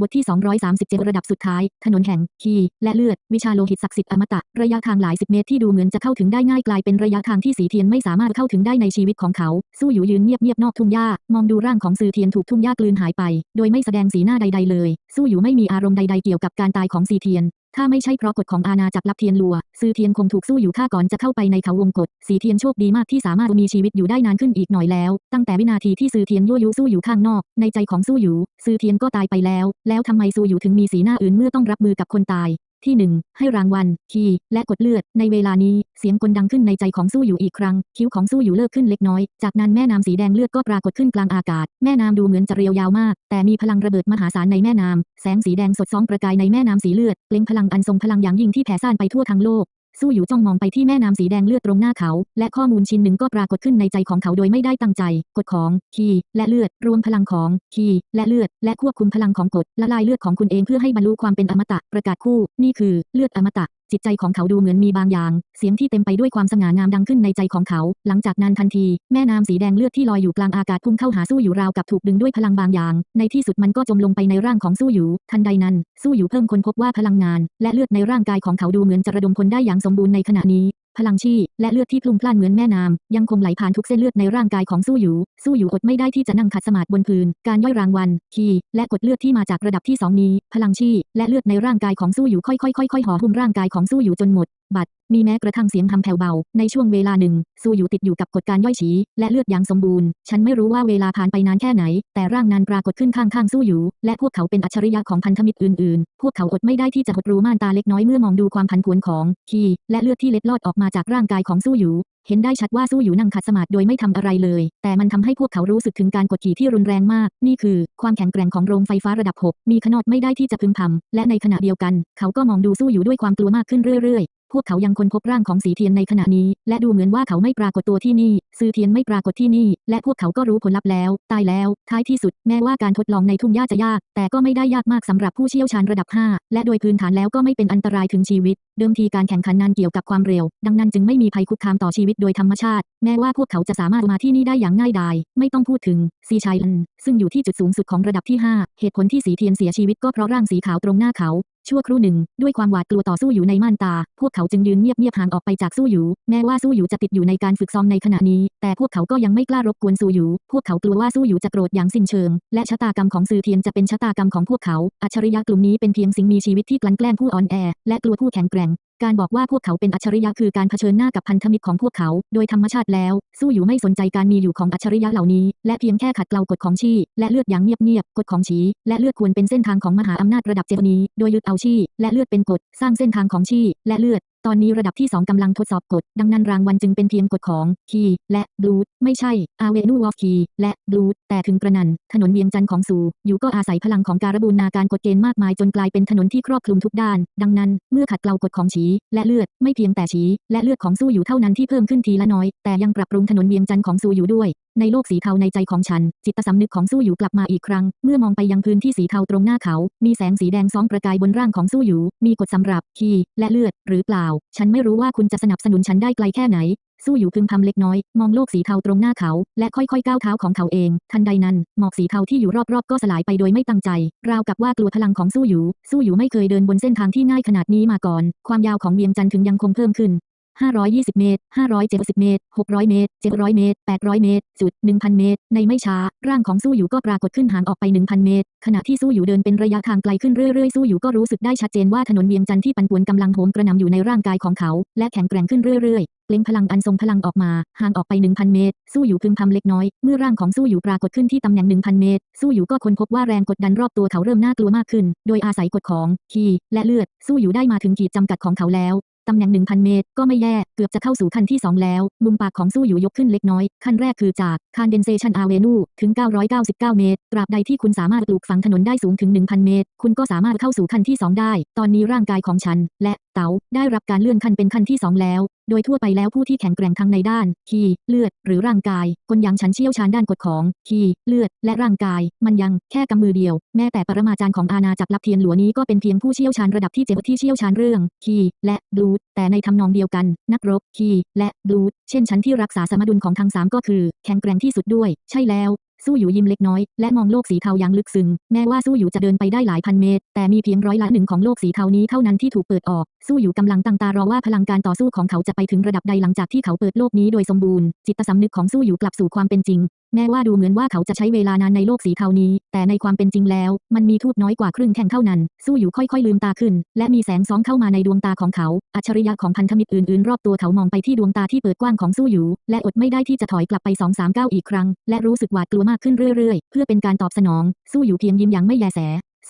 บทที่ 237 ระดับสุดท้าย ถนนแห่งคีและเลือด วิชาโลหิตศักดิ์สิทธิ์อมตะ ระยะทางหลายสิบเมตรที่ดูเหมือนจะเข้าถึงได้ง่ายกลายเป็นระยะทางที่สีเทียนไม่สามารถเข้าถึงได้ในชีวิตของเขา สู้อยู่ยืนเงียบๆนอกทุ่งหญ้า มองดูร่างของซือเทียนถูกทุ่งหญ้ากลืนหายไป โดยไม่แสดงสีหน้าใด ๆ เลย สู้อยู่ไม่มีอารมณ์ใด ๆ เกี่ยวกับการตายของซีเทียน ถ้าไม่ใช่เพราะกฎของอาณาจักรลับเทียนลัว ซือเทียนคงถูกสู้อยู่ข้าก่อนจะเข้าไปในเขาวงกฏสีเทียนโชคดีมากที่สามารถมีชีวิตอยู่ได้นานขึ้นอีกหน่อยแล้ว ตั้งแต่วินาทีที่ซือเทียนยั่วยุสู้อยู่ข้างนอก ในใจของสู้อยู่ซือเทียนก็ตายไปแล้ว แล้วทำไมสู้อยู่ถึงมีสีหน้าอื่นเมื่อต้องรับมือกับคนตาย ที่หนึ่งให้รางวัล คีและกดเลือด ในเวลานี้ เสียงกลดังขึ้นในใจของสู้อยู่อีกครั้ง คิ้วของสู้อยู่เลิกขึ้นเล็กน้อย จากนั้นแม่น้ำสีแดงเลือดก็ปรากฏขึ้นกลางอากาศ แม่น้ำดูเหมือนจะเรียวยาวมาก แต่มีพลังระเบิดมหาศาลในแม่น้ำแสงสีแดงสดส่องประกายในแม่น้ำสีเลือด เปล่งพลังอันทรงพลังอย่างยิ่งที่แผ่ซ่านไปทั่วทั้งโลก สู้อยู่จ้องมองไปที่แม่น้ำสีแดงเลือดตรงหน้าเขา และข้อมูลชิ้นหนึ่งก็ปรากฏขึ้นในใจของเขาโดยไม่ได้ตั้งใจ กฎของคีและเลือด รวมพลังของคีและเลือด และควบคุมพลังของกฎละลายเลือดของคุณเองเพื่อให้บรรลุความเป็นอมตะประกาศคู่ นี่คือเลือดอมตะ จิตใจของเขาดูเหมือนมีบางอย่าง เสียงที่เต็มไปด้วยความสง่างามดังขึ้นในใจของเขา หลังจากนั้นทันที แม่น้ำสีแดงเลือดที่ลอยอยู่กลางอากาศพุ่งเข้าหาสู้อยู่ราวกับถูกดึงด้วยพลังบางอย่าง ในที่สุดมันก็จมลงไปในร่างของสู้อยู่ ทันใดนั้น สู้อยู่เพิ่มคนพบว่าพลังงาน และเลือดในร่างกายของเขาดูเหมือนจะระดมพลได้อย่างสมบูรณ์ในขณะนี้ ลังชีและเลือดที่พลุ่งพล่านเหมือนแม่น้ำยังคงไหลผ่านทุกเส้นเลือดในร่างกายของสู้อยู่ สู้อยู่อดไม่ได้ที่จะนั่งขัดสมาธิบนพื้น การย่อยรางวัลคีและกดเลือดที่มาจากระดับที่สองนี้ พลังชีและเลือดในร่างกายของสู้อยู่ค่อยๆค่อยๆห่อหุ้มร่างกายของสู้อยู่จนหมด บัดมีแม้กระทั่งเสียงทำแผ่วเบา ในช่วงเวลาหนึ่งสู้อยู่ติดอยู่กับกฎการย่อยฉีและเลือดอย่างสมบูรณ์ ฉันไม่รู้ว่าเวลาผ่านไปนานแค่ไหน แต่ร่างนั้นปรากฏขึ้นข้างๆสู้อยู่ และพวกเขาเป็นอัจฉริยะของพันธมิตรอื่นๆ พวกเขาอดไม่ได้ที่จะหดรู้ม่านตาเล็กน้อยเมื่อมองดูความผันผวนของคีและเลือดที่เล็ดลอดออกมาจากร่างกายของสู้อยู่เห็นได้ชัดว่าสู้อยู่นั่งขัดสมาธิโดยไม่ทำอะไรเลย แต่มันทำให้พวกเขารู้สึกถึงการกดขี่ที่รุนแรงมาก นี่คือ ความแข็งแกร่งของโรงไฟฟ้าระดับ 6 มีขนาดไม่ได้ที่จะพึงพำและในขณะเดียวกัน เขาก็มองดูสู้อยู่ด้วยความกลัวมากขึ้นเรื่อยๆ พวกเขายังค้นพบร่างของสีเทียนในขณะนี้ และดูเหมือนว่าเขาไม่ปรากฏตัวที่นี่ ซือเทียนไม่ปรากฏที่นี่ และพวกเขาก็รู้ผลลัพธ์แล้ว ตายแล้ว ท้ายที่สุด แม้ว่าการทดลองในทุ่งหญ้าจะยาก แต่ก็ไม่ได้ยากมากสำหรับผู้เชี่ยวชาญระดับ 5 และโดยพื้นฐานแล้วก็ไม่เป็นอันตรายถึงชีวิต เดิมทีการแข่งขันนั้นเกี่ยวกับความเร็ว ดังนั้นจึงไม่มีภัยคุกคามต่อชีวิตโดยธรรมชาติ แม้ว่าพวกเขาจะสามารถมาที่นี่ได้อย่างง่ายดาย ไม่ต้องพูดถึงซีชัยลันซึ่งอยู่ที่จุดสูงสุดของระดับที่ 5 เหตุผลที่สีเทียนเสียชีวิตก็เพราะร่างสีขาวตรงหน้าเขา ชั่วครู่หนึ่ง ด้วยความหวาดกลัวต่อสู้อยู่ในม่านตา พวกเขาจึงยืนเงียบๆห่างออกไปจากสู้อยู่ แม้ว่าสู้อยู่จะติดอยู่ในการฝึกซ้อมในขณะนี้ แต่พวกเขาก็ยังไม่กล้ารบกวนสู้อยู่ พวกเขากลัวว่าสู้อยู่จะโกรธอย่างสิ้นเชิง และชะตากรรมของซือเทียนจะเป็นชะตากรรมของพวกเขา อัจฉริยะกลุ่มนี้เป็นเพียงสิ่งมีชีวิตที่กลั่นแกล้งผู้อ่อนแอ และกลัวผู้แข็งแกร่ง การบอกว่าพวกเขาเป็นอัจฉริยะคือการเผชิญหน้ากับพันธมิตรของพวกเขา โดยธรรมชาติแล้ว สู้อยู่ไม่สนใจการมีอยู่ของอัจฉริยะเหล่านี้ และเพียงแค่ขัดเกลากฎของชีและเลือดอย่างเงียบๆกฎของชีและเลือดควรเป็นเส้นทางของมหาอำนาจระดับเจวนีโดยยึดเอาชีและเลือดเป็นกฎสร้างเส้นทางของชีและเลือด ตอนนี้ระดับที่ 2 กำลังทดสอบกฎ ดังนั้นรางวัลจึงเป็นเพียงกฎของ คีและบลูดไม่ใช่อาเวนูวอฟคีและบลูดแต่ถึงกระนั้น ถนนเวียงจันทร์ของสูอยู่ก็อาศัยพลังของการบูรณาการกฎเกณฑ์มากมายจนกลายเป็นถนนที่ครอบคลุมทุกด้าน ดังนั้น เมื่อขัดเกลากฎของฉีและเลือด ไม่เพียงแต่ฉีและเลือดของสู้อยู่เท่านั้นที่เพิ่มขึ้นทีละน้อย แต่ยังปรับปรุงถนนเวียงจันทร์ของสูอยู่ด้วยในโลกสีเทาในใจของฉัน จิตสำนึกของสู้อยู่กลับมาอีกครั้ง เมื่อมองไปยังพื้นที่สีเทาตรงหน้าเขา มีแสงสีแดงซ้องประกายบนร่างของสู้อยู่ มีกฎสำหรับคีและเลือด หรือเปล่า ฉันไม่รู้ว่าคุณจะสนับสนุนฉันได้ไกลแค่ไหน สู้อยู่พึมพำเล็กน้อย มองโลกสีเทาตรงหน้าเขา และค่อยๆก้าวเท้าของเขาเอง ทันใดนั้นหมอกสีเทาที่อยู่รอบๆก็สลายไปโดยไม่ตั้งใจ ราวกับว่ากลัวพลังของสู้อยู่ สู้อยู่ไม่เคยเดินบนเส้นทางที่ง่ายขนาดนี้มาก่อน ความยาวของเวียงจันทร์ถึงยังคงเพิ่มขึ้น 520 เมตร 570 เมตร 600 เมตร 700 เมตร 800 เมตร จุด 1,000 เมตร ในไม่ช้า ร่างของสู้อยู่ก็ปรากฏขึ้นห่างออกไป 1,000 เมตร ขณะที่สู้อยู่เดินเป็นระยะทางไกลขึ้นเรื่อยๆ สู้อยู่ก็รู้สึกได้ชัดเจนว่าถนนเวียงจันทร์ที่ปันป่วนกำลังโหมกระหน่ำอยู่ในร่างกายของเขา และแข็งแกร่งขึ้นเรื่อยๆเล่งพลังอันทรงพลังออกมา ห่างออกไป 1,000 เมตร สู้อยู่พึมพำเล็กน้อย เมื่อร่างของสู้อยู่ปรากฏขึ้นที่ตำแหน่ง 1,000 เมตร สู้อยู่ก็ค้นพบว่าแรงกดดันรอบตัวเขาเริ่มน่ากลัวมากขึ้น โดยอาศัยกฎของ คี และเลือด สู้อยู่ได้มาถึงขีดจำกัดของเขาแล้ว ตำแหน่ง 1,000 เมตร ก็ไม่แย่ เกือบจะเข้าสู่ขั้นที่ 2 แล้ว มุมปากของสู้อยู่ยกขึ้นเล็กน้อยขั้นแรกคือจาก Condensation Avenue ถึง 999 เมตร ตราบใดที่คุณสามารถปลูกฝังถนนได้สูงถึง 1,000 เมตร คุณก็สามารถเข้าสู่ขั้นที่ 2 ได้ ตอนนี้ร่างกายของฉัน และเต๋าได้รับการเลื่อนขั้นเป็นขั้นที่ 2 แล้วโดยทั่วไปแล้วผู้ที่แข็งแกร่งทั้งในด้านคีย์เลือด หรือร่างกาย คนย่างฉันเชี่ยวชาญด้านกฎของคีย์เลือด และร่างกาย มันยังแค่กำมือเดียว แม้แต่ปรมาจารย์ของอาณาจักรลับเทียนหลวนี้ก็เป็นเพียงผู้เชี่ยวชาญระดับที่เจ็ดที่เชี่ยวชาญเรื่องทีและบลูดแต่ในทำนองเดียวกัน นักรบคีและบลูดเช่นฉันที่รักษาสมดุลของทั้งสามก็คือ แข็งแกร่งที่สุดด้วย ใช่แล้ว สู้อยู่ยิ้มเล็กน้อย และมองโลกสีเทาอย่างลึกซึ้งแม้ว่าสู้อยู่จะเดินไปได้หลายพันเมตร แต่มีเพียงร้อยละหนึ่งของโลกสีเทานี้เท่านั้นที่ถูกเปิดออกสู้อยู่กำลังตั้งตารอว่าพลังการต่อสู้ของเขาจะไปถึงระดับใดหลังจากที่เขาเปิดโลกนี้โดยสมบูรณ์ จิตสำนึกของสู้อยู่กลับสู่ความเป็นจริง แม้ว่าดูเหมือนว่าเขาจะใช้เวลานานในโลกสีเทานี้ แต่ในความเป็นจริงแล้ว มันมีทูบน้อยกว่าครึ่งแท่งเท่านั้น สู้อยู่ค่อยๆลืมตาขึ้น และมีแสงสองเข้ามาในดวงตาของเขา อัจฉริยะของพันธมิตรอื่นๆ รอบตัวเขามองไปที่ดวงตาที่เปิดกว้างของสู้อยู่ และอดไม่ได้ที่จะถอยกลับไปสองสามก้าวอีกครั้ง และรู้สึกหวาดกลัวมากขึ้นเรื่อยๆ เพื่อเป็นการตอบสนอง สู้อยู่เพียงยิ้มอย่างไม่แยแส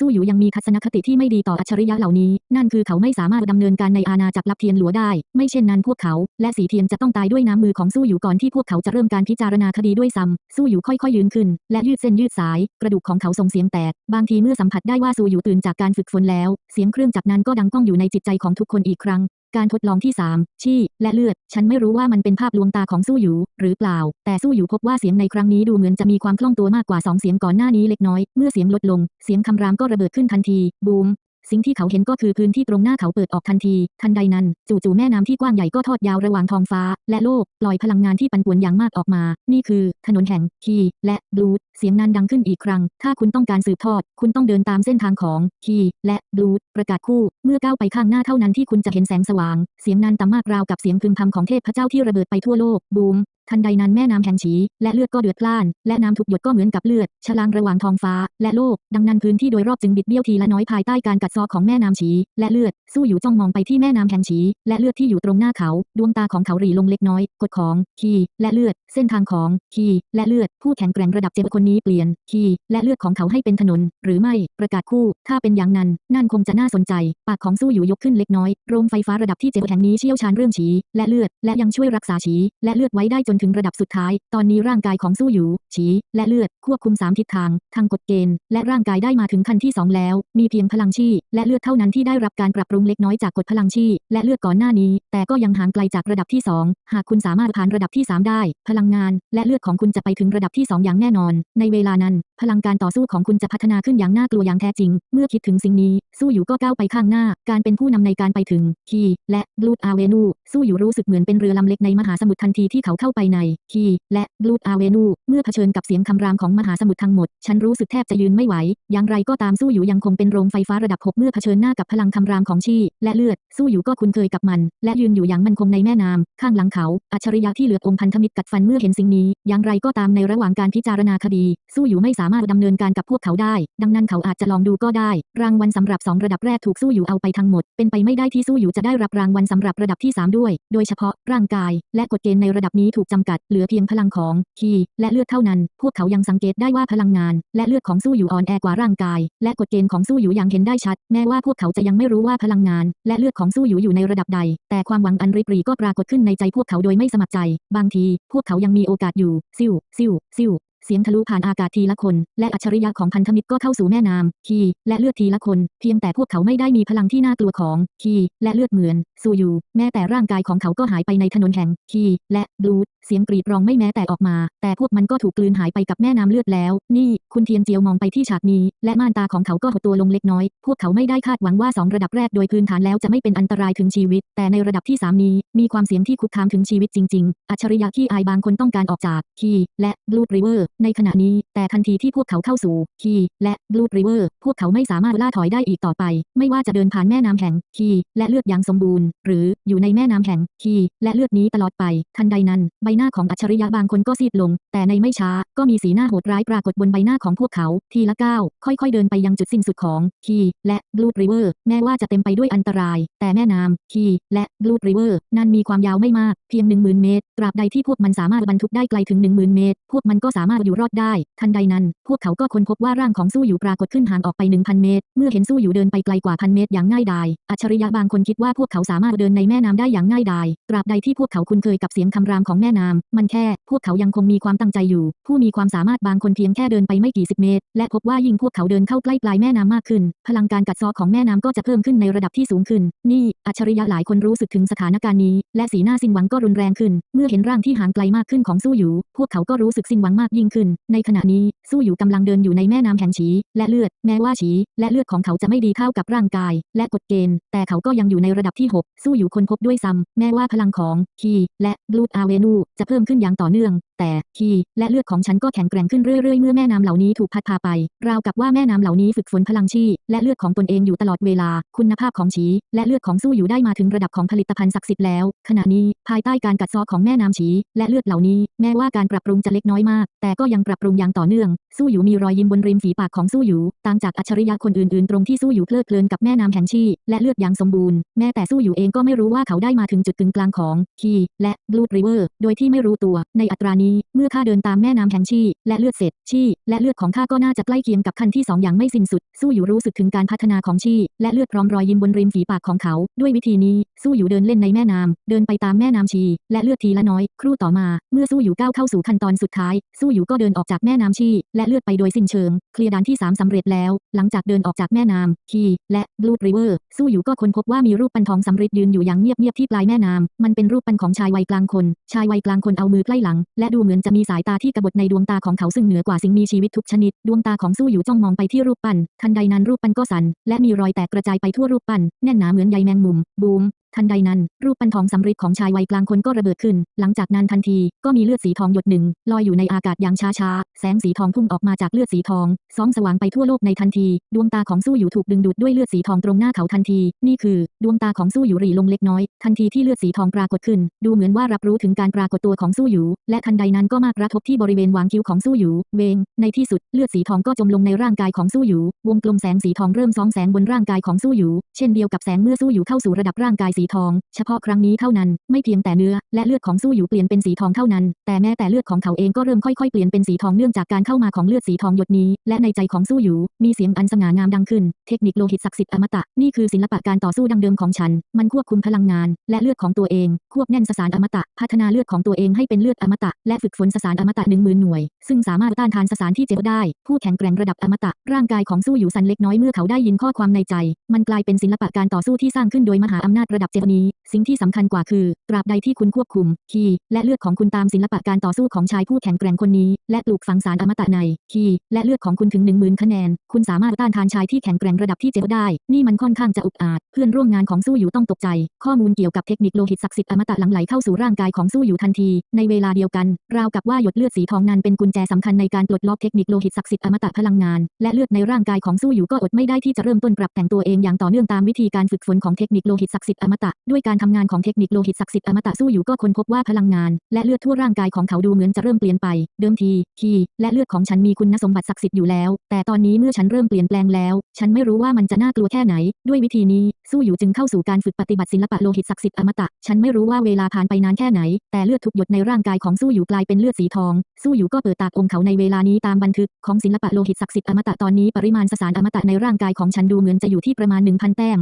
สู้อยู่ยังมีทัศนคติที่ไม่ดีต่ออัจฉริยะเหล่านี้ นั่นคือเขาไม่สามารถดำเนินการในอาณาจักรลับเทียนหลัวได้ ไม่เช่นนั้นพวกเขา และสีเทียนจะต้องตายด้วยน้ำมือของสู้อยู่ก่อนที่พวกเขาจะเริ่มการพิจารณาคดีด้วยซ้ำสู้อยู่ค่อยๆยืนขึ้น และยืดเส้นยืดสาย กระดูกของเขาส่งเสียงแตก บางทีเมื่อสัมผัสได้ว่าสู้อยู่ตื่นจากการฝึกฝนแล้ว เสียงเครื่องจักรนั้นก็ดังก้องอยู่ในจิตใจของทุกคนอีกครั้ง การทดลองที่ 3 ชี้ และเลือด ฉันไม่รู้ว่ามันเป็นภาพลวงตาของสู้อยู่ หรือเปล่า แต่สู้อยู่พบว่าเสียงในครั้งนี้ดูเหมือนจะมีความคล่องตัวมากกว่าสองเสียงก่อนหน้านี้เล็กน้อย เมื่อเสียงลดลง เสียงคำรามก็ระเบิดขึ้นทันที บูม สิ่งที่เขาเห็นก็คือพื้นที่ตรงหน้าเขาเปิดออกทันที ทันใดนั้น จู่ๆแม่น้ำที่กว้างใหญ่ก็ทอดยาวระหว่างท้องฟ้า และโลกลอยพลังงานที่ปั่นป่วนอย่างมากออกมา นี่คือ ถนนแห่งคีและบลูดเสียงนั้นดังขึ้นอีกครั้ง ถ้าคุณต้องการสืบทอด คุณต้องเดินตามเส้นทางของคีและบลูดประกาศคู่ เมื่อก้าวไปข้างหน้าเท่านั้นที่คุณจะเห็นแสงสว่าง เสียงนั้นต่ำมากราวกับเสียงพึมพำของเทพเจ้าที่ระเบิดไปทั่วโลกบูม ทันใดนั้นแม่น้ำแห่งฉีและเลือดก็เดือดพล่าน และน้ำทุกหยดก็เหมือนกับเลือดฉลางระหว่างท้องฟ้า และโลก ดังนั้นพื้นที่โดยรอบจึงบิดเบี้ยวทีละน้อยภายใต้การกัดซอของแม่น้ำฉีและเลือด สู้อยู่จ้องมองไปที่แม่น้ำแห่งฉีและเลือดที่อยู่ตรงหน้าเขา ดวงตาของเขาหรี่ลงเล็กน้อยกฎของ คีและเลือด เส้นทางของ คีและเลือด ผู้แข็งแกร่งระดับเจมคนนี้เปลี่ยน คีและเลือดของเขาให้เป็นถนน หรือไม่ประกาศคู่ ถ้าเป็นอย่างนั้น นั่นคงจะน่าสนใจ ปากของสู้อยู่ยกขึ้นเล็กน้อยโรงไฟฟ้าระดับที่เจมแห่งนี้เชี่ยวชาญเรื่องฉีและเลือด และยังช่วยรักษาฉีและเลือดไว้ได้จนถึงระดับสุดท้าย ตอนนี้ร่างกายของสู้อยู่ ฉี และเลือด ควบคุมสามทิศทาง ทางกฎเกณฑ์ และร่างกายได้มาถึงขั้นที่สองแล้ว มีเพียงพลังชีและเลือดเท่านั้นที่ได้รับการปรับปรุงเล็กน้อยจากกฎพลังชีและเลือดก่อนหน้านี้ แต่ก็ยังห่างไกลจากระดับที่สองหากคุณสามารถผ่านระดับที่สามได้ พลังงาน และเลือดของคุณจะไปถึงระดับที่สองอย่างแน่นอน ในเวลานั้น พลังการต่อสู้ของคุณจะพัฒนาขึ้นอย่างน่ากลัวอย่างแท้จริง เมื่อคิดถึงสิ่งนี้ สู้อยู่ก็ก้าวไปข้างหน้า การเป็นผู้นำในการไปถึงคีและบลูดอาเวนูสู้อยู่รู้สึกเหมือนเป็นเรือลำเล็กในมหาสมุทรทันทีที่เขาเข้าไปในคีและบลูดอาเวนู เมื่อเผชิญกับเสียงคำรามของมหาสมุทรทั้งหมด ฉันรู้สึกแทบจะยืนไม่ไหว อย่างไรก็ตามสู้อยู่ยังคงเป็นโรงไฟฟ้าระดับ 6 เมื่อเผชิญหน้ากับพลังคำรามของชีและเลือด สู้อยู่ก็คุ้นเคยกับมัน และยืนอยู่อย่างมั่นคงในแม่น้ำข้างหลังเขา อัจฉริยะที่เหลือองค์พันธมิตรกัดฟันเมื่อเห็นสิ่งนี้ อย่างไรก็ตามในระหว่างการพิจารณาคดี สู้อยู่ไม่สามารถดำเนินการกับพวกเขาได้ ดังนั้นเขาอาจจะลองดูก็ได้ รางวัลสำหรับ 2 ระดับแรกถูกสู้อยู่เอาไปทั้งหมด เป็นไปไม่ได้ที่สู้อยู่จะได้รับรางวัลสำหรับระดับที่ 3 ด้วย โดยเฉพาะร่างกาย และกฎเกณฑ์ในระดับนี้ถูกจำกัด เหลือเพียงพลังของคีและเลือดเท่านั้น พวกเขายังสังเกตได้ว่าพลังงาน และเลือดของสู้อยู่อ่อนแอกว่าร่างกาย และกฎเกณฑ์ของสู้อยู่อย่างเห็นได้ชัด แม้ว่าพวกเขาจะยังไม่รู้ว่าพลังงาน และเลือดของสู้อยู่อยู่ในระดับใด แต่ความหวังอันริบรีก็ปรากฏขึ้นในใจพวกเขาโดยไม่สมัครใจ บางที พวกเขายังมีโอกาสอยู่ซิวซิวซิว เสียงทะลุผ่านอากาศทีละคน และอัจฉริยะของพันธมิตรก็เข้าสู่แม่น้ำคีและเลือดทีละคน เพียงแต่พวกเขาไม่ได้มีพลังที่น่ากลัวของคีและเลือดเหมือนซูยูแม้แต่ร่างกายของเขาก็หายไปในถนนแห่งคีและบลูดเสียงกรีดร้องไม่แม้แต่ออกมา แต่พวกมันก็ถูกกลืนหายไปกับแม่น้ำเลือดแล้ว นี่ คุณเทียนเจียวมองไปที่ฉากนี้ และม่านตาของเขาก็หดตัวลงเล็กน้อย พวกเขาไม่ได้คาดหวังว่าสองระดับแรกโดยพื้นฐานแล้วจะไม่เป็นอันตรายถึงชีวิต แต่ในระดับที่สามนี้ มีความเสี่ยงที่คุกคามถึงชีวิตจริง ๆ อัจฉริยะที่อายบางคนต้องการออกจากคีและบลูดริเวอร์ในขณะนี้ แต่ทันทีที่พวกเขาเข้าสู่ คีและบลูดริเวอร์ พวกเขาไม่สามารถล่าถอยได้อีกต่อไป ไม่ว่าจะเดินผ่านแม่น้ำแห่ง คีและเลือดอย่างสมบูรณ์ หรืออยู่ในแม่น้ำแห่ง คีและเลือดนี้ตลอดไป ทันใดนั้น ใบหน้าของอัจฉริยะบางคนก็ซีดลง แต่ในไม่ช้า ก็มีสีหน้าโหดร้ายปรากฏบนใบหน้าของพวกเขา ทีละก้าว ค่อยๆ เดินไปยังจุดสิ้นสุดของ คีและบลูดริเวอร์ แม้ว่าจะเต็มไปด้วยอันตราย แต่แม่น้ำ คีและบลูดริเวอร์ นั้นมีความยาวไม่มาก เพียง 10,000 เมตร ตราบใดที่พวกมันสามารถบรรทุกได้ไกลถึง 10,000 เมตร พวกมันก็สามารถอยู่รอดได้ ทันใดนั้น พวกเขาก็ค้นพบว่าร่างของสู้อยู่ปรากฏขึ้นห่างออกไป 1,000 เมตร เมื่อเห็นสู้อยู่เดินไปไกลกว่าพันเมตรอย่างง่ายดาย อัจฉริยะบางคนคิดว่าพวกเขาสามารถเดินในแม่น้ำได้อย่างง่ายดาย ตราบใดที่พวกเขาคุ้นเคยกับเสียงคำรามของแม่น้ำ มันแค่ พวกเขายังคงมีความตั้งใจอยู่ ผู้มีความสามารถบางคนเพียงแค่เดินไปไม่กี่สิบเมตร และพบว่ายิ่งพวกเขาเดินเข้าใกล้ปลายแม่น้ำมากขึ้น พลังการกัดซาะของแม่น้ำก็จะเพิ่มขึ้นในระดับที่สูงขึ้น นี่ อัจฉริยะหลายคนรู้สึกถึงสถานการณ์นี้ และสีหน้าสิ้นหวังก็รุนแรงขึ้น เมื่อเห็นร่างที่ห่างไกลมากขึ้นของสู้อยู่ พวกเขาก็รู้สึกสิ้นหวังมากยิ่งขึ้นในขณะนี้สู้อยู่กำลังเดินอยู่ในแม่น้ำแห่งฉีและเลือด แม้ว่าฉีและเลือดของเขาจะไม่ดีเข้ากับร่างกาย และกฎเกณฑ์ แต่เขาก็ยังอยู่ในระดับที่ 6 สู้อยู่คนพบด้วยซ้ำแม้ว่าพลังของคีและบลูดอาเวนูจะเพิ่มขึ้นอย่างต่อเนื่อง แต่คีและเลือดของฉันก็แข็งแกร่งขึ้นเรื่อยๆ เมื่อแม่น้ำเหล่านี้ถูกพัดพาไป ราวกับว่าแม่น้ำเหล่านี้ฝึกฝนพลังชีและเลือดของตนเองอยู่ตลอดเวลา คุณภาพของฉีและเลือดของสู้อยู่ได้มาถึงระดับของผลิตภัณฑ์ศักดิ์สิทธิ์แล้ว ขณะนี้ภายใต้การกัดซอของแม่น้ำฉีและเลือดเหล่านี้ แม้ว่าการปรับปรุงจะเล็กน้อยมาก แต่ก็ยังปรับปรุงอย่างต่อเนื่อง สู้อยู่มีรอยยิ้มบนริมฝีปากของสู้อยู่ ต่างจากอัจฉริยะคนอื่นๆ ตรงที่สู้อยู่เพลิดเพลินกับแม่น้ำแห่งชีและเลือดอย่างสมบูรณ์ แม้แต่สู้อยู่เองก็ไม่รู้ว่าเขาได้มาถึงจุดกึ่งกลางของคีและบลูดริเวอร์โดยที่ไม่รู้ตัวในอัตรานี้เมื่อข้าเดินตามแม่น้ำแห่งชีและเลือดเสร็จชีและเลือดของข้าก็น่าจะใกล้เคียงกับขั้นที่สองอย่างไม่สิ้นสุด สู้อยู่รู้สึกถึงการพัฒนาของชีและเลือดพร้อมรอยยิ้มบนริมฝีปากของเขา ด้วยวิธีนี้ สู้อยู่เดินเล่นในแม่น้ำเดินไปตามแม่น้ำชี และเลือดทีละน้อย ครู่ต่อมา เมื่อสู้อยู่ก้าวเข้าสู่ขั้นตอนสุดท้าย สู้อยู่ก็เดินออกจากแม่น้ำชี และเลือดไปโดยสิ้นเชิง เคลียร์ด่านที่ 3สำเร็จแล้ว หลังจากเดินออกจากแม่น้ำคีและบลูดริเวอร์สู้อยู่ก็ค้นพบว่ามีรูปปั้นทองสำริดยืนอยู่อย่างเงียบๆที่ปลายแม่น้ำมันเป็นรูปปั้นของชายวัยกลางคน ชายวัยกลางคนเอามือไพล่หลัง และดูเหมือนจะมีสายตาที่กบฏในดวงตาของเขาซึ่งเหนือกว่าสิ่งมีชีวิตทุกชนิด ดวงตาของสู้อยู่จ้องมองไปที่รูปปั้น ทันใดนั้นรูปปั้นก็สั่นและมีรอยแตกกระจายไปทั่วรูปปั้น แน่นหนาเหมือนใยแมงมุม บูม ทันใดนั้น รูปปั้นทองสำริดของชายวัยกลางคนก็ระเบิดขึ้น หลังจากนั้นทันทีก็มีเลือดสีทองหยดหนึ่งลอยอยู่ในอากาศอย่างช้าๆ แสงสีทองพุ่งออกมาจากเลือดสีทองส่องสว่างไปทั่วโลกในทันที ดวงตาของสู้อยู่ถูกดึงดูดด้วยเลือดสีทองตรงหน้าเขาทันที นี่คือ ดวงตาของสู้อยู่หรี่ลงเล็กน้อย ทันทีที่เลือดสีทองปรากฏขึ้น ดูเหมือนว่ารับรู้ถึงการปรากฏตัวของสู้อยู่ และทันใดนั้นก็มากระทบที่บริเวณหว่างคิ้วของสู้อยู่ เวง ในที่สุดเลือดสีทองก็จมลงในร่างกายของสู้อยู่ วงกลมแสงสีทองเริ่มสองแสงบนร่างกายของสู้อยู่ เช่นเดียวกับแสงเมื่อสู้อยู่เข้าสู่ระดับร่างกายสีทอง เฉพาะครั้งนี้เท่านั้น ไม่เพียงแต่เนื้อ และเลือดของสู้อยู่เปลี่ยนเป็นสีทองเท่านั้น แต่แม้แต่เลือดของเขาเองก็เริ่มค่อยๆเปลี่ยนเป็นสีทองเนื่องจากการเข้ามาของเลือดสีทองหยดนี้ และในใจของสู้อยู่ มีเสียงอันสง่างามดังขึ้น เทคนิคโลหิตศักดิ์สิทธิ์อมตะ นี่คือศิลปะการต่อสู้ดังเดิมของฉัน มันควบคุมพลังงาน และเลือดของตัวเอง ควบแน่นสสารอมตะ พัฒนาเลือดของตัวเองให้เป็นเลือดอมตะ และฝึกฝนสสารอมตะหนึ่งหมื่นหน่วย ซึ่งสามารถต้านทานสสารที่เจ็บได้ ผู้แข็งแกร่งระดับอมตะ ร่างกายของสู้อยู่สันเล็กน้อยเมื่อเขาได้ยินข้อความในใจ มันกลายเป็นศิลปะการต่อสู้ที่สร้างขึ้นโดยมหาอำนาจระดับเจนี้ สิ่งที่สำคัญกว่าคือ ตราบใดที่คุณควบคุม คีและเลือดของคุณตามศิลปะการต่อสู้ของชายผู้แข็งแกร่งคนนี้ และปลูกฝังสารอมตะใน คีและเลือดของคุณถึงหนึ่งหมื่นคะแนน คุณสามารถต้านทานชายที่แข็งแกร่งระดับที่เจ็ได้ นี่มันค่อนข้างจะอุกอาจ เพื่อนร่วมงานของสู้อยู่ต้องตกใจ ข้อมูลเกี่ยวกับเทคนิคโลหิตศักดิ์สิทธิ์อมตะหลั่งไหลเข้าสู่ร่างกายของสู้อยู่ทันที ในเวลาเดียวกัน ราวกับว่าหยดเลือดสีทองนั้นเป็นกุญแจสำคัญในการปลดล็อกเทคนิคโลหิตศักดิ์สิทธิ์อมตะพลังงาน และเลือดในร่างกายของสู้อยู่ก็อดไม่ได้ที่จะเริ่มต้นปรับแต่งตัวเองอย่างต่อเนื่องตามวิธีการฝึกฝนของเทคนิคโลหิตศักดิ์สิทธิ์อมตะ ด้วยการทำงานของเทคนิคโลหิตศักดิ์สิทธิ์อมตะสู้อยู่ก็ค้นพบว่าพลังงาน และเลือดทั่วร่างกายของเขาดูเหมือนจะเริ่มเปลี่ยนไป เดิมทีคีและเลือดของฉันมีคุณสมบัติศักดิ์สิทธิ์อยู่แล้ว แต่ตอนนี้เมื่อฉันเริ่มเปลี่ยนแปลงแล้ว ฉันไม่รู้ว่ามันจะน่ากลัวแค่ไหน ด้วยวิธีนี้ สู้อยู่จึงเข้าสู่การฝึกปฏิบัติศิลปะโลหิตศักดิ์สิทธิ์อมตะ ฉันไม่รู้ว่าเวลาผ่านไปนานแค่ไหน แต่เลือดทุกหยดในร่างกายของสู้อยู่กลายเป็นเลือดสีทอง สู้อยู่ก็เปิดตาองค์เขาในเวลานี้ตามบันทึกของศิลปะโลหิตศักดิ์สิทธิ์อมตะตอนนี้ปริมาณสสารอมตะในร่างกายของฉันดูเหมือนจะอยู่ที่ประมาณ1,000แต้ม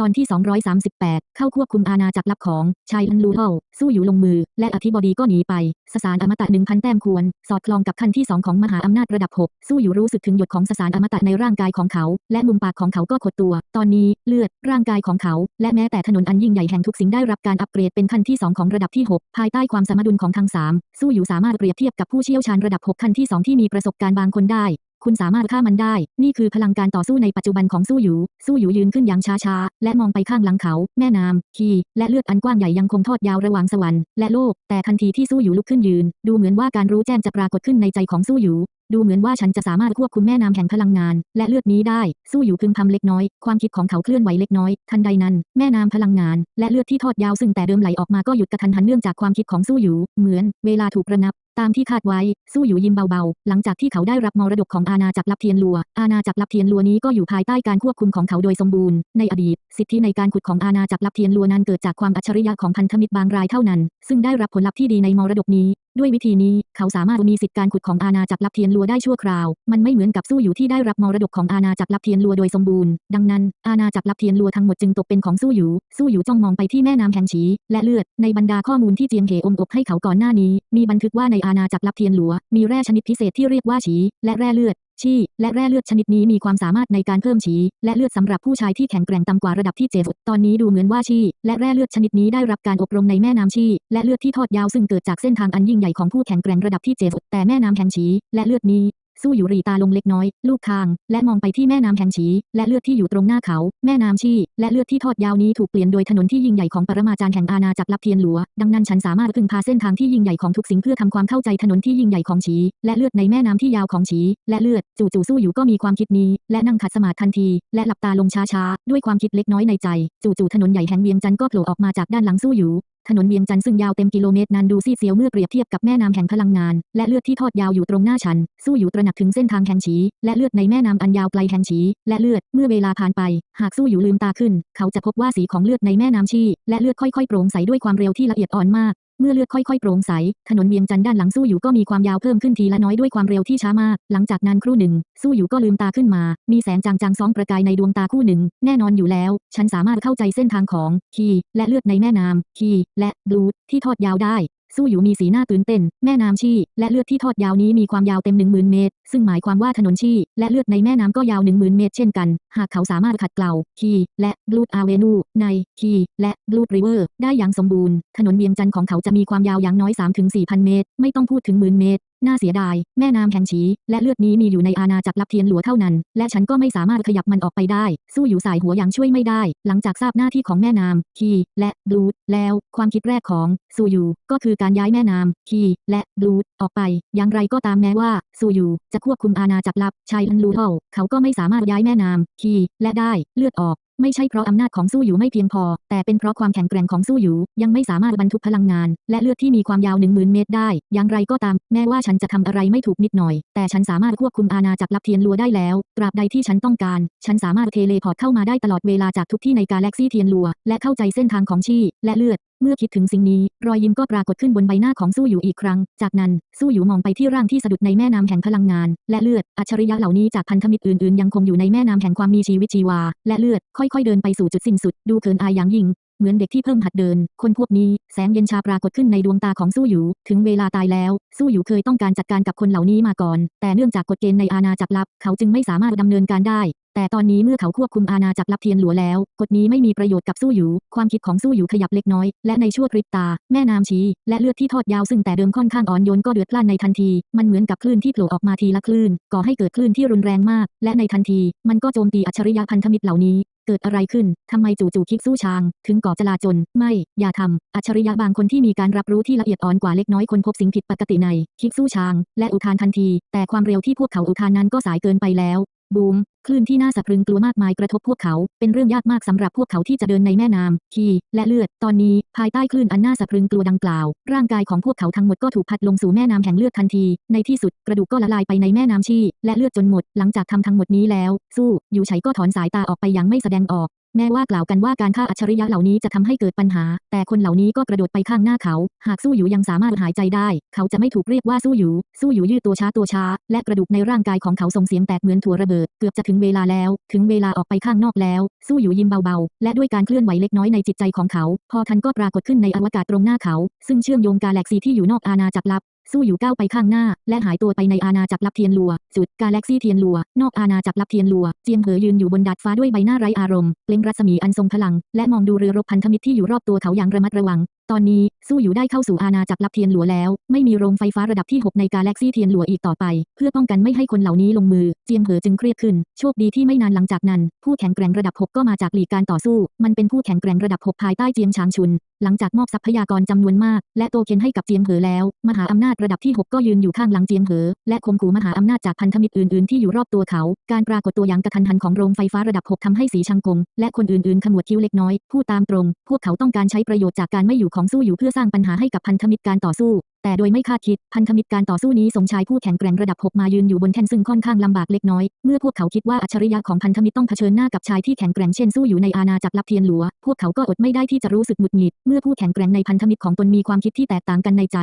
ตอนที่ 238 เข้าควบคุมอาณาจักรลับของชายอันลูเทลสู้อยู่ลงมือ และอธิบดีก็หนีไปสสารอมตะ1,000แต้มควร สอดคล้องกับขั้นที่ 2 ของมหาอำนาจระดับ 6 สู้อยู่รู้สึกถึงหยดของสสารอมตะในร่างกายของเขา และมุมปากของเขาก็ขดตัว ตอนนี้เลือดร่างกายของเขา และแม้แต่ถนนอันยิ่งใหญ่แห่งทุกสิ่งได้รับการอัปเกรดเป็นขั้นที่ 2 ของระดับที่ 6 ภายใต้ความสมดุลของทั้งสามสู้อยู่สามารถเปรียบเทียบกับผู้เชี่ยวชาญระดับ 6 ขั้นที่ 2 ที่มีประสบการณ์บางคนได้ คุณสามารถฆ่ามันได้ นี่คือพลังการต่อสู้ในปัจจุบันของสู้อยู่ สู้อยู่ยืนขึ้นอย่างช้าๆ และมองไปข้างหลังเขา แม่น้ำคีและเลือดอันกว้างใหญ่ยังคงทอดยาวระหว่างสวรรค์และโลก แต่ทันทีที่สู้อยู่ลุกขึ้นยืน ดูเหมือนว่าการรู้แจ้งจะปรากฏขึ้นในใจของสู้อยู่ดูเหมือนว่าฉันจะสามารถควบคุมแม่น้ำแห่งพลังงาน และเลือดนี้ได้ สู้อยู่พึมพำเล็กน้อย ความคิดของเขาเคลื่อนไหวเล็กน้อย ทันใดนั้น แม่น้ำพลังงาน และเลือดที่ทอดยาวซึ่งแต่เดิมไหลออกมาก็หยุดกระทันหันเนื่องจากความคิดของสู้อยู่ เหมือน เวลาถูกระงับตามที่คาดไว้ สู้อยู่ยิ้มเบาๆ หลังจากที่เขาได้รับมรดกของอาณาจักรลับเทียนลัว อาณาจักรลับเทียนลัวนี้ก็อยู่ภายใต้การควบคุมของเขาโดยสมบูรณ์ ในอดีต สิทธิในการขุดของอาณาจักรลับเทียนลัวนั้นเกิดจากความอัจฉริยะของพันธมิตรบางรายเท่านั้น ซึ่งได้รับผลลัพธ์ที่ดีในมรดกนี้ ด้วยวิธีนี้เขาสามารถมีสิทธิการขุดของอาณาจักรลับเทียนลัวได้ชั่วคราว มันไม่เหมือนกับสู้อยู่ที่ได้รับมรดกของอาณาจักรลับเทียนลัวโดยสมบูรณ์ ดังนั้น อาณาจักรลับเทียนลัวทั้งหมดจึงตกเป็นของสู้อยู่ สู้อยู่จ้องมองไปที่แม่น้ำแห่งฉี และเลือด ในบรรดาข้อมูลที่เจียงเหอมอบให้เขาก่อนหน้านี้ มีบันทึกว่าในอาณาจักรลับเทียนลัว มีแร่ชนิดพิเศษที่เรียกว่าฉี และแร่เลือด ชีและแร่เลือดชนิดนี้มีความสามารถในการเพิ่มฉีและเลือดสำหรับผู้ชายที่แข็งแกร่งต่ำกว่าระดับที่เจ็ดตอนนี้ดูเหมือนว่าชีและแร่เลือดชนิดนี้ได้รับการอบรมในแม่น้ำชีและเลือดที่ทอดยาวซึ่งเกิดจากเส้นทางอันยิ่งใหญ่ของผู้แข็งแกร่งระดับที่เจ็ดแต่แม่น้ำแห่งฉีและเลือดนี้ สู้อยู่รีตาลงเล็กน้อย ลูกคาง และมองไปที่แม่น้ำแห่งฉีและเลือดที่อยู่ตรงหน้าเขา แม่น้ำชี่และเลือดที่ทอดยาวนี้ถูกเปลี่ยนโดยถนนที่ยิ่งใหญ่ของปรมาจารย์แห่งอาณาจักรลับเทียนหลัว ดังนั้นฉันสามารถพึ่งพาเส้นทางที่ยิ่งใหญ่ของทุกสิ่งเพื่อทำความเข้าใจถนนที่ยิ่งใหญ่ของฉีและเลือดในแม่น้ำที่ยาวของฉีและเลือด จู่ๆสู้อยู่ก็มีความคิดนี้ และนั่งขัดสมาธิทันที และหลับตาลงช้าๆด้วยความคิดเล็กน้อยในใจ จู่ๆถนนใหญ่แห่งเวียงจันทร์ก็โผล่ออกมาจากด้านหลังสู้อยู่ ถนนเวียงจันทร์ซึ่งยาวเต็มกิโลเมตรนั้นดูซีเซียวเมื่อเปรียบเทียบกับแม่น้ำแห่งพลังงาน และเลือดที่ทอดยาวอยู่ตรงหน้าฉัน สู้อยู่ตระหนักถึงเส้นทางแห่งฉี และเลือดในแม่น้ำอันยาวไกลแห่งฉี และเลือดเมื่อเวลาผ่านไป หากสู้อยู่ลืมตาขึ้น เขาจะพบว่าสีของเลือดในแม่น้ำชี และเลือดค่อยๆโปร่งใสด้วยความเร็วที่ละเอียดอ่อนมาก เมื่อเลือดค่อยๆโปร่งใส ถนนเวียงจันทร์ด้านหลังสู้อยู่ก็มีความยาวเพิ่มขึ้นทีละน้อยด้วยความเร็วที่ช้ามาก หลังจากนั้นครู่หนึ่ง สู้อยู่ก็ลืมตาขึ้นมา มีแสงจางๆสองประกายในดวงตาคู่หนึ่ง แน่นอนอยู่แล้ว ฉันสามารถเข้าใจเส้นทางของคีและเลือดในแม่น้ำคีและบลูดที่ทอดยาวได้ สู้อยู่มีสีหน้าตื่นเต้น แม่น้ำชี่และเลือดที่ทอดยาวนี้มีความยาวเต็ม 10,000 เมตร ซึ่งหมายความว่าถนนชี่และเลือดในแม่น้ำก็ยาว 10,000 เมตรเช่นกัน หากเขาสามารถขัดเกลาคีและบลูดอาเวนูในคีและบลูดริเวอร์ได้อย่างสมบูรณ์ ถนนเวียงจันทร์ของเขาจะมีความยาวอย่างน้อย 3-4,000 เมตร ไม่ต้องพูดถึงหมื่นเมตรน่าเสียดาย แม่น้ำแห่งฉีและเลือดนี้มีอยู่ในอาณาจักรลับเทียนหลัวเท่านั้น และฉันก็ไม่สามารถขยับมันออกไปได้ สู้อยู่สายหัวอย่างช่วยไม่ได้ หลังจากทราบหน้าที่ของแม่น้ำคีและบลูดแล้ว ความคิดแรกของซูยูก็คือการย้ายแม่น้ำคีและบลูดออกไป อย่างไรก็ตามแม้ว่าซูยูจะควบคุมอาณาจักรลับชายอันลูเท่าเขาก็ไม่สามารถย้ายแม่น้ำคีและได้เลือดออก ไม่ใช่เพราะอำนาจของสู้อยู่ไม่เพียงพอ แต่เป็นเพราะความแข็งแกร่งของสู้อยู่ ยังไม่สามารถบรรทุกพลังงาน และเลือดที่มีความยาวหนึ่งหมื่นเมตรได้ อย่างไรก็ตาม แม้ว่าฉันจะทำอะไรไม่ถูกนิดหน่อย แต่ฉันสามารถควบคุมอาณาจักรลับเทียนลัวได้แล้ว ตราบใดที่ฉันต้องการ ฉันสามารถเทเลพอร์ตเข้ามาได้ตลอดเวลาจากทุกที่ในกาแล็กซี่เทียนลัว และเข้าใจเส้นทางของชีและเลือด เมื่อคิดถึงสิ่งนี้ รอยยิ้มก็ปรากฏขึ้นบนใบหน้าของสู้อยู่อีกครั้ง จากนั้นสู้อยู่มองไปที่ร่างที่สะดุดในแม่น้ำแห่งพลังงาน และเลือด อัจฉริยะเหล่านี้จากพันธมิตรอื่นๆ ยังคงอยู่ในแม่น้ำแห่งความมีชีวิตชีวา และเลือด ค่อยๆเดินไปสู่จุดสิ้นสุด ดูเขินอายอย่างยิ่ง เหมือนเด็กที่เพิ่งหัดเดิน คนพวกนี้แสงเย็นชาปรากฏขึ้นในดวงตาของสู้อยู่ ถึงเวลาตายแล้ว สู้อยู่เคยต้องการจัดการกับคนเหล่านี้มาก่อน แต่เนื่องจากกฎเกณฑ์ในอาณาจักรลับ เขาจึงไม่สามารถดำเนินการได้ แต่ตอนนี้เมื่อเขาควบคุมอาณาจักรลับเทียนหลัวแล้ว กฎนี้ไม่มีประโยชน์กับสู้อยู่ ความคิดของสู้อยู่ขยับเล็กน้อย และในชั่วพริบตา แม่น้ำชี และเลือดที่ทอดยาวซึ่งแต่เดิมค่อนข้างอ่อนโยนก็เดือดพล่านในทันที มันเหมือนกับคลื่นที่โผล่ออกมาทีละคลื่น ก่อให้เกิดคลื่นที่รุนแรงมาก และในทันที มันก็โจมตีอัจฉริยะพันธมิตรเหล่านี้ เกิดอะไรขึ้น ทำไมจู่ๆคิกสู้ช้าง ถึงก่อจลาจล ไม่ อย่าทำ อัจฉริยะบางคนที่มีการรับรู้ที่ละเอียดอ่อนกว่าเล็กน้อยคนพบสิ่งผิดปกติใน คิกสู้ช้าง และอุทานทันที แต่ความเร็วที่พวกเขาอุทานนั้นก็สายเกินไปแล้ว บูมคลื่นที่น่าสะพรึงกลัวมากมายกระทบพวกเขา เป็นเรื่องยากมากสำหรับพวกเขาที่จะเดินในแม่น้ำทีและเลือด ตอนนี้ ภายใต้คลื่นอันน่าสะพรึงกลัวดังกล่าว ร่างกายของพวกเขาทั้งหมดก็ถูกพัดลงสู่แม่น้ำแห่งเลือดทันที ในที่สุดกระดูกก็ละลายไปในแม่น้ำชีและเลือดจนหมด หลังจากทำทั้งหมดนี้แล้ว สู้ อยู่ไฉก็ถอนสายตาออกไปอย่างไม่แสดงออก แม้ว่ากล่าวกันว่าการฆ่าอัจฉริยะเหล่านี้จะทำให้เกิดปัญหา แต่คนเหล่านี้ก็กระโดดไปข้างหน้าเขา หากสู้อยู่ยังสามารถหายใจได้ เขาจะไม่ถูกเรียกว่าสู้อยู่ สู้อยู่ยืดตัวช้าตัวช้า และกระดูกในร่างกายของเขาส่งเสียงแตกเหมือนถั่วระเบิด เกือบจะถึงเวลาแล้ว ถึงเวลาออกไปข้างนอกแล้ว สู้อยู่ยิ้มเบาๆ และด้วยการเคลื่อนไหวเล็กน้อยในจิตใจของเขา พอทันก็ปรากฏขึ้นในอวกาศตรงหน้าเขา ซึ่งเชื่อมโยงกาแล็กซีที่อยู่นอกอาณาจักรลับ สู้อยู่ก้าวไปข้างหน้า และหายตัวไปในอาณาจักรลับเทียนลัว สุดกาแล็กซี่เทียนลัว นอกอาณาจักรลับเทียนลัว เจียงเหอยืนอยู่บนดาดฟ้าด้วยใบหน้าไร้อารมณ์เปล่งรัศมีอันทรงพลัง และมองดูเรือรบพันธมิตรที่อยู่รอบตัวเขาอย่างระมัดระวัง ตอนนี้สู้อยู่ได้เข้าสู่อาณาจักรลับเทียนหลัวแล้ว ไม่มีโรงไฟฟ้าระดับที่ 6 ในกาแล็กซี่เทียนหลัวอีกต่อไป เพื่อป้องกันไม่ให้คนเหล่านี้ลงมือ เจียงเหอจึงเครียดขึ้น โชคดีที่ไม่นานหลังจากนั้น ผู้แข่งแกร่งระดับ 6 ก็มาจากหลีกการต่อสู้ มันเป็นผู้แข่งแกร่งระดับ 6 ภายใต้เจียงชางชุน หลังจากมอบทรัพยากรจำนวนมาก และโตเคนให้กับเจียงเหอแล้ว มหาอำนาจระดับที่ 6 ก็ยืนอยู่ข้างหลังเจียงเหอ และข่มขู่มหาอำนาจจากพันธมิตรอื่นๆที่อยู่รอบตัวเขา การปรากฏตัวอย่างกระทันหันของโรงไฟฟ้าระดับ 6ทำให้สีชังกงและคนอื่นๆขมวดคิ้วเล็กน้อยพูดตามตรง พวกเขาต้องการใช้ประโยชน์จากการไม่อยู่ของสู้อยู่เพื่อสร้างปัญหาให้กับพันธมิตรการต่อสู้ แต่โดยไม่คาดคิดพันธมิตรการต่อสู้นี้ส่งชายผู้แข็งแกร่งระดับ 6 มายืนอยู่บนแท่นซึ่งค่อนข้างลำบากเล็กน้อย เมื่อพวกเขาคิดว่าอัจฉริยะของพันธมิตรต้องเผชิญหน้ากับชายที่แข็งแกร่งเช่นสู้อยู่ในอาณาจักรลับเทียนหลัว พวกเขาก็อดไม่ได้ที่จะรู้สึกหงุดหงิด เมื่อผู้แข็งแกร่งในพันธมิตรของตนมีความคิดที่แตกต่างกันในใจ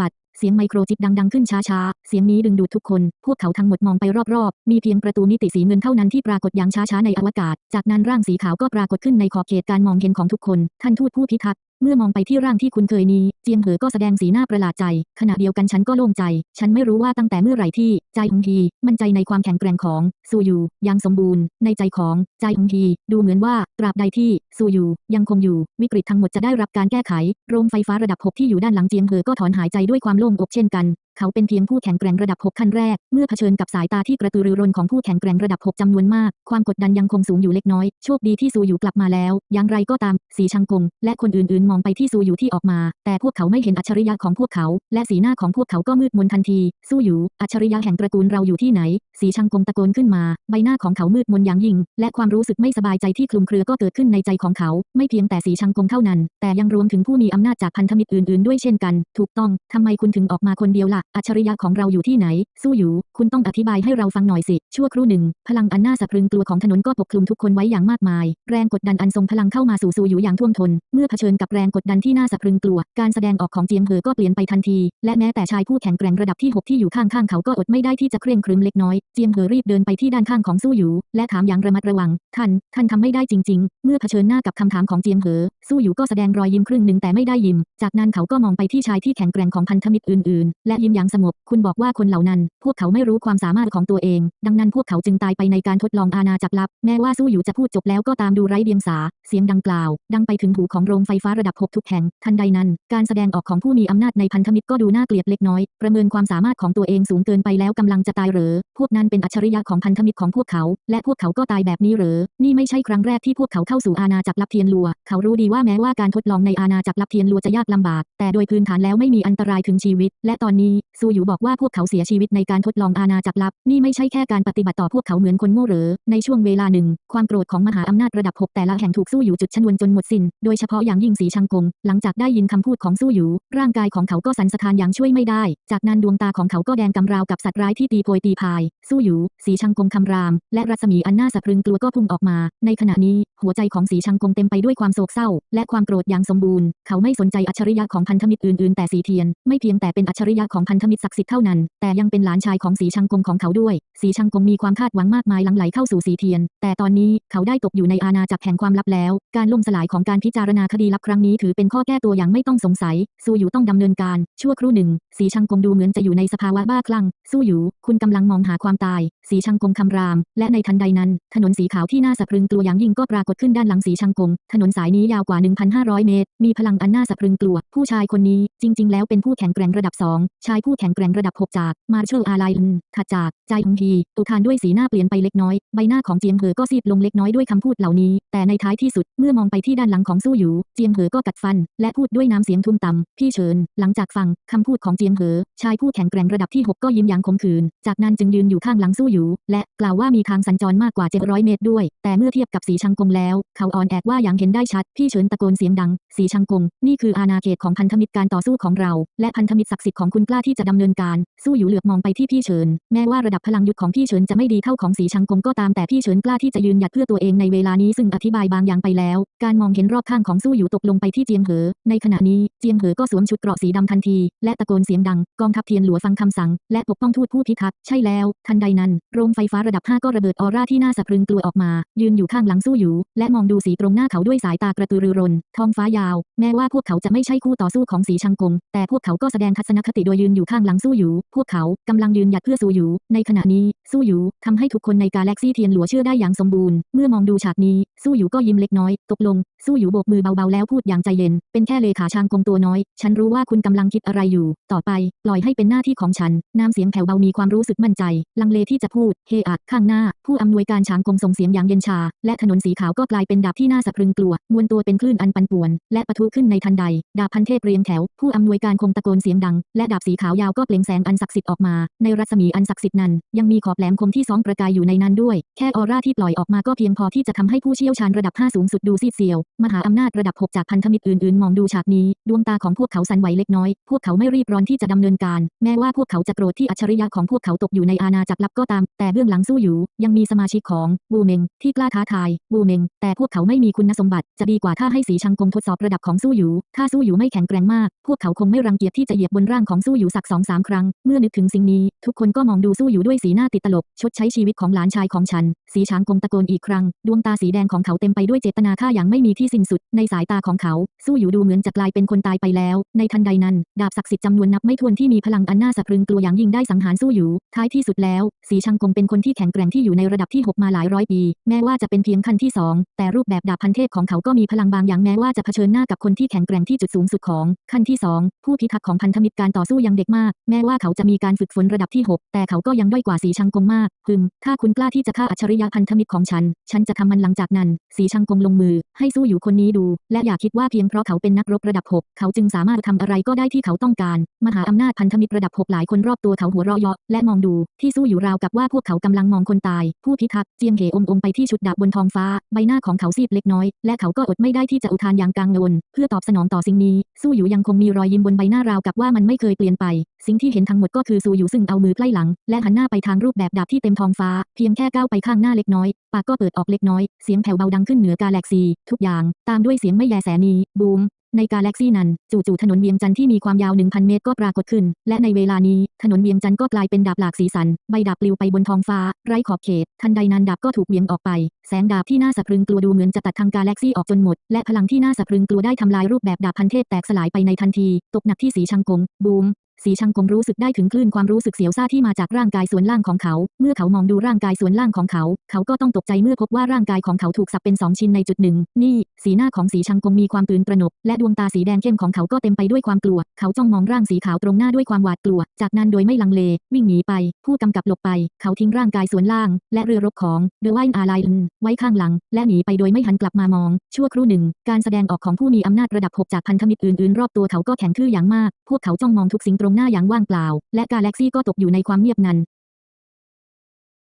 บัด เสียงไมโครจิปดังๆขึ้นช้าๆ เสียงนี้ดึงดูดทุกคน พวกเขาทั้งหมดมองไปรอบๆ มีเพียงประตูมิติสีเงินเท่านั้นที่ปรากฏอย่างช้าๆในอวกาศ จากนั้นร่างสีขาวก็ปรากฏขึ้นในขอบเขตการมองเห็นของทุกคน ท่านทูตผู้พิทักษ์ เมื่อมองไปที่ร่างที่คุณเคยนี้ เจียงเหอก็แสดงสีหน้าประหลาดใจ ขณะเดียวกันฉันก็โล่งใจ ฉันไม่รู้ว่าตั้งแต่เมื่อไหร่ที่ ใจฮงฮี มั่นใจในความแข็งแกร่งของซูยูยังสมบูรณ์ ในใจของใจฮงฮี ดูเหมือนว่าตราบใดที่ซูยูยังคงอยู่ วิกฤตทั้งหมดจะได้รับการแก้ไข โรงไฟฟ้าระดับ 6 ที่อยู่ด้านหลังเจียงเหอก็ถอนหายใจด้วยความร่องอกเช่นกัน เขาเป็นเพียงผู้แข่งแกร่งระดับ 6 ขั้นแรก เมื่อเผชิญกับสายตาที่กระตือรือร้นของผู้แข่งแกร่งระดับ 6 จำนวนมาก ความกดดันยังคงสูงอยู่เล็กน้อย โชคดีที่ซูอยู่กลับมาแล้ว อย่างไรก็ตาม สีชังกง และคนอื่นๆ มองไปที่ซูอยู่ที่ออกมา แต่พวกเขาไม่เห็นอัจฉริยะของพวกเขา และสีหน้าของพวกเขาก็มืดมนทันที ซูอยู่ อัจฉริยะแห่งตระกูลเราอยู่ที่ไหน สีชังกงตะโกนขึ้นมา ใบหน้าของเขามืดมนอย่างยิ่ง และความรู้สึกไม่สบายใจที่คลุมเครือก็เกิดขึ้นในใจของเขา ไม่เพียงแต่สีชังกงเท่านั้น แต่ยังรวมถึงผู้มีอำนาจจากพันธมิตรอื่นๆ ด้วยเช่นกัน ถูกต้องทำไมคุณถึงออกมาคนเดียวล่ะอัจฉริยะของเราอยู่ที่ไหน สู้อยู่ คุณต้องอธิบายให้เราฟังหน่อยสิ ชั่วครู่หนึ่ง พลังอันน่าสะพรึงกลัวของถนนก็ปกคลุมทุกคนไว้อย่างมากมาย แรงกดดันอันทรงพลังเข้ามาสู่ซูอยู่อย่างท่วมทนเมื่อเผชิญกับแรงกดดันที่น่าสะพรึงกลัว การแสดงออกของเจียงเหอก็เปลี่ยนไปทันที และแม้แต่ชายผู้แข็งแกร่งระดับที่ 6 ที่อยู่ข้างๆเขาก็อดไม่ได้ที่จะเคร่งครึมเล็กน้อย เจียงเหอรีบเดินไปที่ด้านข้างของสู้อยู่ และถามอย่างระมัดระวัง ท่าน ท่านทำไม่ได้จริง ๆ เมื่อเผชิญหน้ากับคำถามของเจียงเหอสู้อยู่ก็แสดงรอยยิ้มครึ่งหนึ่งแต่ไม่ได้ยิ้ม จากนั้นเขาก็มองไปที่ชายที่แข็งแกร่งของพันธมิตรอื่นๆ และยิ้มอย่างสงบ คุณบอกว่าคนเหล่านั้น พวกเขาไม่รู้ความสามารถของตัวเอง ดังนั้นพวกเขาจึงตายไปในการทดลองอาณาจักรลับ แม้ว่าสู้อยู่จะพูดจบแล้วก็ตามดูไร้เดียงสา เสียงดังกล่าว ดังไปถึงหูของโรงไฟฟ้าระดับ 6 ทุกแห่ง ทันใดนั้น การแสดงออกของผู้มีอำนาจในพันธมิตรก็ดูน่าเกลียดเล็กน้อย ประเมินความสามารถของตัวเองสูงเกินไปแล้วกำลังจะตายหรอพวกนั้นเป็นอัจฉริยะของพันธมิตรของพวกเขา และพวกเขาก็ตายแบบนี้หรอนี่ไม่ใช่ครั้งแรกที่พวกเขาเข้าสู่อาณาจักรลับเทียนลัว เขารู้ดีว่าแม้ว่าการทดลองในอาณาจักรลับเทียนลัวจะยากลำบาก แต่โดยพื้นฐานแล้วไม่มีอันตรายถึงชีวิต และตอนนี้ซูอยู่บอกว่าพวกเขาเสียชีวิตในการทดลองอาณาจักรลับ นี่ไม่ใช่แค่การปฏิบัติต่อพวกเขาเหมือนคนโง่เหรอในช่วงเวลาหนึ่ง ความโกรธของมหาอำนาจระดับ 6 แต่ละแห่งถูกสู้อยู่จุดชนวนจนหมดสิน้น โดยเฉพาะอย่างยิ่งสีชังกง หลังจากได้ยินคำพูดของสู้อยู่ ร่างกายของเขาก็สั่นสะท้านอย่างช่วยไม่ได้ จากนั้นดวงตาของเขาก็แดงกำราวกับสัตว์ร้ายที่ตีโพยตีพาย สู้อยู่ สีชังกงคำราม และรัศมีอันน่าสะพรึงกลัวก็พุ่งออกมา ในขณะนี้ หัวใจของสีชังกงเต็มไปด้วยความโศกเศร้า และความโกรธอย่างสมบูรณ์ เขาไม่สนใจอัจฉริยะของพันธมิตรอื่นๆ แต่สีเทียน ไม่เพียงแต่เป็นอัจฉริยะของพันธมิตรศักดิ์สิทธิ์เท่านั้น แต่ยังเป็นหลานชายของสีชังกงของเขาด้วย สีชังกงมีความคาดหวังมากมายหลังไหลเข้าสู่สีเทียน แต่ตอนนี้เขาได้ตกอยู่ในอาณาจักรแห่งความลับแล้ว การล่มสลายของการพิจารณาคดีลับครั้งนี้ถือเป็นข้อแก้ตัวอย่างไม่ต้องสงสัยซูอยู่ต้องดำเนินการ ชั่วครู่หนึ่ง สีชังกงดูเหมือนจะอยู่ในสภาวะบ้าคลั่ง สู้อยู่ คุณกำลังมองหาความตาย สีชังกงคำราม และในทันใดนั้น ถนนสีขาวที่น่าสะพรึงกลัวอย่างยิ่งก็ปรากฏขึ้นด้านหลังสีชังกง ถนนสายนี้ยาวกว่า 1,500 เมตร มีพลังอันน่าสะพรึงกลัว ผู้ชายคนนี้จริง ๆ แล้วเป็นผู้แข็งแกร่งระดับ2ชายผู้แข็งแกร่งระดับ 6 จาก มาร์เชลอาไลน์ถัดจาก ใจฮงฮีอุทานด้วยสีหน้าเปลี่ยนไปเล็กน้อย ใบหน้าของเจียงเหอก็ซีดลงเล็กน้อยด้วยคำพูดเหล่านี้ แต่ในท้ายที่สุด เมื่อมองไปที่ด้านหลังของสู้อยู่ เจียงเหอก็กัดฟัน และพูดด้วยน้ำเสียงทุ้มต่ำพี่เฉิน หลังจากฟังคำพูดของเจียงเหอ ชายผู้แข็งแกร่งระดับที่ 6 ก็ยิ้มอย่างขมขื่น จากนั้นจึงยืนอยู่ข้างหลังสู้อยู่ และกล่าวว่ามีทางสัญจรมากกว่า 700 เมตรด้วย แต่เมื่อเทียบกับสีชังกงแล้ว เขาอ่อนแอว่าอย่างเห็นได้ชัด พี่เฉินตะโกนเสียงดัง สีชังกง นี่คืออาณาเขตของพันธมิตรการต่อสู้ของเรา และพันธมิตรศักดิ์สิทธิ์ของคุณกล้าที่จะดำเนินการ สู้อยู่เหลือบมองไปที่พี่เฉิน แม้ว่าระดับพลังยุทธของพี่เฉินจะไม่ดีเท่าของสีชังกงก็ตามแต่พี่เฉินกล้าที่จะยืนหยัดเพื่อตัวเองในเวลานี้ซึ่งอธิบายบางอย่างไปแล้ว การมองเห็นรอบข้างของสู้อยู่ตกลงไปที่เจียงเหอ ในขณะนี้เจียงเหอก็สวมชุดเกราะสีดำทันที และตะโกนเสียงดัง กองทัพเทียนหลัวฟังคำสั่ง และปกป้องทูตผู้พิทักษ์ใช่แล้ว ทันใดนั้นโรงไฟฟ้าระดับ 5 ก็ระเบิดออร่าที่น่าสะพรึงกลัวออกมา ยืนอยู่ข้างหลังสู้อยู่ และมองดูสีตรงหน้าเขาด้วยสายตากระตือรือร้นท้องฟ้ายาว แม้ว่าพวกเขาจะไม่ใช่คู่ต่อสู้ของสีชังกงแต่พวกเขาก็แสดงทัศนคติโดยยืนอยู่ข้างหลังสู้อยู่ พวกเขากำลังยืนหยัดเพื่อสู้อยู่ ในขณะนี้สู้อยู่ทำให้ทุกคนในกาแล็กซี่เทียนหลัวเชื่อได้อย่างสมบูรณ์ เมื่อมองดูฉากนี้ สู้อยู่ก็ยิ้มเล็กน้อย ตกลง สู้อยู่โบกมือเบาๆแล้วพูดอย่างใจเย็น เป็นแค่เลขาชางกงตัวน้อย ฉันรู้ว่าคุณกำลังคิดอะไรอยู่ ต่อไป ปล่อยให้เป็นหน้าที่ของฉัน น้ำเสียงแผ่วเบามีความรู้สึกมั่นใจ ลังเลที่จะพูด เฮอัดข้างหน้า ผู้อำนวยการชางกงส่งเสียงอย่างเย็นชา และถนนสีขาวก็กลายเป็นดาบที่น่าสะพรึงกลัว มวลตัวเป็นคลื่นอันปันป่วน และปะทุขึ้นในทันใด ดาบพันเทพเรียงแถว ผู้อำนวยการคงตะโกนเสียงดัง และดาบสีขาวยาวก็เปล่งแสงอันศักดิ์สิทธิ์ออกมา ในรัศมีอันศักดิ์สิทธิ์นั้น ยังมีขอบแหลมคมที่สองประกายอยู่ในนั้นด้วย แค่ออร่าที่ปล่อยออกมาก็เพียงพอที่จะทำให้ผู้เชี่ยวชาญระดับ 5 สูงสุดดูซีดเซียว มหาอำนาจระดับ 6 จากพันธมิตรอื่นๆ มองดูฉากนี้ ดวงตาของพวกเขาสั่นไหวเล็กน้อย พวกเขาไม่รีบร้อนที่จะดำเนินการ แม้ว่าพวกเขาจะโกรธที่อัจฉริยะของพวกเขาตกอยู่ในอาณาจักรลับก็ตาม แต่เบื้องหลังสู้อยู่ ยังมีสมาชิกของบูเมงที่กล้าท้าทายบูเมงแต่พวกเขาไม่มีคุณสมบัติ จะดีกว่าถ้าให้สีชังกงทดสอบระดับของสู้อยู่ถ้าสู้อยู่ไม่แข็งแกร่งมาก พวกเขาคงไม่รังเกียจที่จะเหยียบบนร่างของสู้อยู่สักสองสามครั้ง เมื่อนึกถึงสิ่งนี้ ทุกคนก็มองดูสู้อยู่ด้วยสีหน้าติดตลก ชดใช้ชีวิตของหลานชายของฉัน สีช้างกงตะโกนอีกครั้ง ดวงตาสีแดงของเขาเต็มไปด้วยเจตนาฆ่าอย่างไม่มีที่สิ้นสุด ในสายตาของเขา สู้อยู่ดูเหมือนจะกลายเป็นคนตายไปแล้ว ในทันใดนั้น ดาบศักดิ์สิทธิ์จำนวนนับไม่ถ้วนที่มีพลังอันน่าสะพรึงกลัวอย่างยิ่งได้สังหารสู้อยู่ ท้ายที่สุดแล้ว สีชังกงเป็นคนที่แข็งแกร่งที่อยู่ในระดับที่ 6 มาหลายร้อยปี แม้ว่าจะเป็นเพียงขั้นที่ 2 แต่รูปแบบดาบพันเทพของเขาก็มีพลังบางอย่างแม้ว่าจะเผชิญหน้ากับคนที่แข็งแกร่งที่จุดสูงสุดของขั้นที่ 2 ผู้พิทักษ์ของพันธมิตรการต่อสู้ยังเด็กมาก แม้ว่าเขาจะมีการฝึกฝนระดับที่ 6 แต่เขาก็ยังด้อยกว่าสีชังกงมากพึมถ้าคุณกล้าที่จะฆ่าอัจฉริยะพันธมิตรของฉัน ฉันจะทำมันหลังจากนั้น สีชังกงลงมือ ให้สู้อยู่คนนี้ดู และอย่าคิดว่าเพียงเพราะเขาเป็นนักรบระดับ 6 เขาจึงสามารถทำอะไรก็ได้ที่เขาต้องการ มหาอำนาจพันธมิตรระดับ 6 หลายคนรอบตัวเขาหัวเราะเยาะและมองดูที่สู้อยู่ราวกับว่าพวกเขากำลังมองคนตาย ผู้พิทักษ์เจียมเหอมอมไปที่ชุดดาบบนท้องฟ้า ใบหน้าของเขาซีดเล็กน้อย และเขาก็อดไม่ได้ที่จะอุทานอย่างกังวลเพื่อตอบสนองต่อสิ่งนี้ สู้อยู่ยังคงมีรอยยิ้มบนใบหน้าราวกับว่ามันไม่เคยเปลี่ยนไปสิ่งที่เห็นทั้งหมดก็คือสู้อยู่ซึ่งเอามือใกล้หลัง และหันหน้าไปทางรูปแบบดาบที่เต็มท้องฟ้า เพียงแค่ก้าวไปข้างหน้าเล็กน้อย ปากก็เปิดออกเล็กน้อย เสียงแผ่วเบาดังขึ้นเหนือกาแล็กซี ทุกอย่าง ตามด้วยเสียงไม่แยแสนีบูมในกาแล็กซีนั้น จู่ๆถนนเวียงจันทร์ที่มีความยาว 1,000 เมตรก็ปรากฏขึ้น และในเวลานี้ ถนนเวียงจันทร์ก็กลายเป็นดาบหลากสีสัน ใบดาบปลิวไปบนท้องฟ้า ไร้ขอบเขต ทันใดนั้นดาบก็ถูกเวียงออกไป แสงดาบที่น่าสะพรึงกลัวดูเหมือนจะตัดทางกาแล็กซีออกจนหมด และพลังที่น่าสะพรึงกลัวได้ทำลายรูปแบบดาบพันเทพแตกสลายไปในทันที ตกหนักที่สีชังกง บูม สีชังกงรู้สึกได้ถึงคลื่นความรู้สึกเสียวซ่าที่มาจากร่างกายส่วนล่างของเขา เมื่อเขามองดูร่างกายส่วนล่างของเขา เขาก็ต้องตกใจเมื่อพบว่าร่างกายของเขาถูกสับเป็นสองชิ้นในจุดหนึ่ง นี่ สีหน้าของสีชังกงมีความตื่นตระหนก และดวงตาสีแดงเข้มของเขาก็เต็มไปด้วยความกลัว เขาจ้องมองร่างสีขาวตรงหน้าด้วยความหวาดกลัว จากนั้นโดยไม่ลังเล วิ่งหนีไป ผู้กำกับหลบไป เขาทิ้งร่างกายส่วนล่าง และเรือรบของเดอะไวน์อาไลน์ไว้ข้างหลัง และหนีไปโดยไม่หันกลับมามอง ชั่วครู่หนึ่ง การแสดงออกของผู้มีอำนาจระดับ 6 จากพันธมิตรอื่นๆรอบตัวเขาก็แข็งทื่ออย่างมาก พวกเขาจ้องมองทุกสิ่งตรงหน้าอย่างว่างเปล่า และกาแล็กซี่ก็ตกอยู่ในความเงียบงัน